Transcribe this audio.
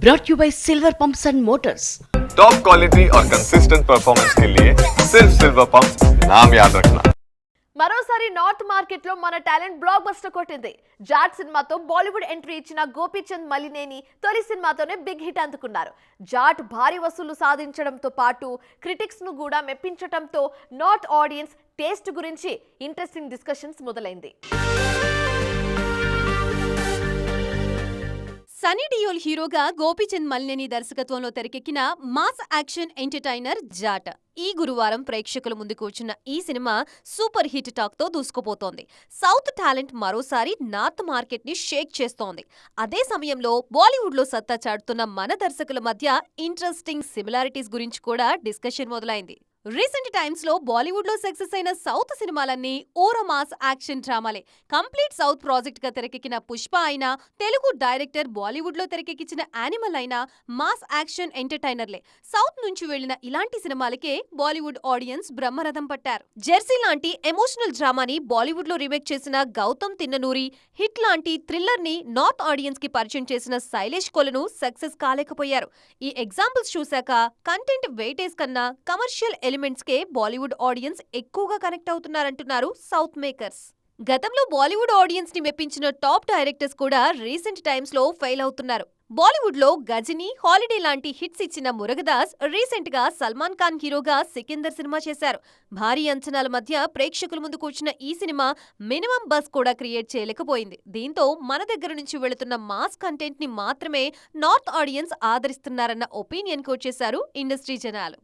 brought you by Silver Pumps and Motors. Top quality और consistent performance के लिए सिर्फ सिल्वर पंप नाम याद रखना మరోసారి నార్త్ మార్కెట్ లో మన టాలెంట్ బ్లాక్ బస్టర్ కొట్టింది జాట్ సినిమాతో బాలీవుడ్ ఎంట్రీ ఇచ్చిన గోపీచంద్ మలినేని తొలి సినిమాతోనే బిగ్ హిట్ అందుకున్నారు జాట్ భారీ వసూలు సాధించడంతో పాటు క్రిటిక్స్ ను కూడా మెప్పించడంతో నార్త్ ఆడియన్స్ టేస్ట్ గురించి ఇంట్రెస్టింగ్ డిస్కషన్స్ మొదలైంది సనీ డియోల్ హీరోగా గోపీచంద్ మల్నేని దర్శకత్వంలో తెరకెక్కిన మాస్ యాక్షన్ ఎంటర్టైనర్ జాట్. ఈ గురువారం ప్రేక్షకుల ముందుకు వచ్చిన ఈ సినిమా సూపర్ హిట్ టాక్తో దూసుకుపోతోంది. సౌత్ టాలెంట్ మరోసారి నార్త్ మార్కెట్ని షేక్ చేస్తోంది. అదే సమయంలో బాలీవుడ్లో సత్తా చాటుతున్న మన దర్శకుల మధ్య ఇంట్రెస్టింగ్ సిమిలారిటీస్ గురించి కూడా డిస్కషన్ మొదలైంది. రీసెంట్ టైమ్స్లో బాలీవుడ్లో సక్సెస్ అయిన సౌత్ సినిమాలన్నీ ఓరమాస్ యాక్షన్ డ్రామాలే. కంప్లీట్ సౌత్ ప్రాజెక్ట్గా తెరకెక్కిన పుష్ప అయినా తెలుగు డైరెక్టర్ బాలీవుడ్లో తెరకెక్కించిన యానిమల్ అయినా మాస్ యాక్షన్ ఎంటర్టైనర్లే సౌత్ నుంచి వెళ్ళిన ఇలాంటి సినిమాలకే బాలీవుడ్ ఆడియన్స్ బ్రహ్మరథం పట్టారు. జెర్సీ లాంటి ఎమోషనల్ డ్రామాని బాలీవుడ్లో రీమేక్ చేసిన గౌతమ్ తిన్ననూరి హిట్ లాంటి థ్రిల్లర్ని నార్త్ ఆడియన్స్కి పరిచయం చేసిన శైలేష్ కొలను సక్సెస్ కాలేకపోయారు. ఈ ఎగ్జాంపుల్స్ చూశాక కంటెంట్ వెయిటేజ్ కన్నా కమర్షియల్ ఎలిమెంట్స్ కే బాలీవుడ్ ఆడియన్స్ ఎక్కువగా కనెక్ట్ అవుతున్నారంటున్నారు సౌత్ మేకర్స్. గతంలో బాలీవుడ్ ఆడియన్స్ని మెప్పించిన టాప్ డైరెక్టర్స్ కూడా రీసెంట్ టైమ్స్లో ఫెయిల్ అవుతున్నారు. బాలీవుడ్లో గజని హాలిడే లాంటి హిట్స్ ఇచ్చిన మురగదాస్ రీసెంట్గా సల్మాన్ ఖాన్ హీరోగా సికిందర్ సినిమా చేశారు. భారీ అంచనాల మధ్య ప్రేక్షకుల ముందుకు వచ్చిన ఈ సినిమా మినిమం బస్ కూడా క్రియేట్ చేయలేకపోయింది. దీంతో మన దగ్గర నుంచి వెళుతున్న మాస్ కంటెంట్ని మాత్రమే నార్త్ ఆడియన్స్ ఆదరిస్తున్నారన్న ఒపీనియన్కి వచ్చేశారు ఇండస్ట్రీ జనాలు.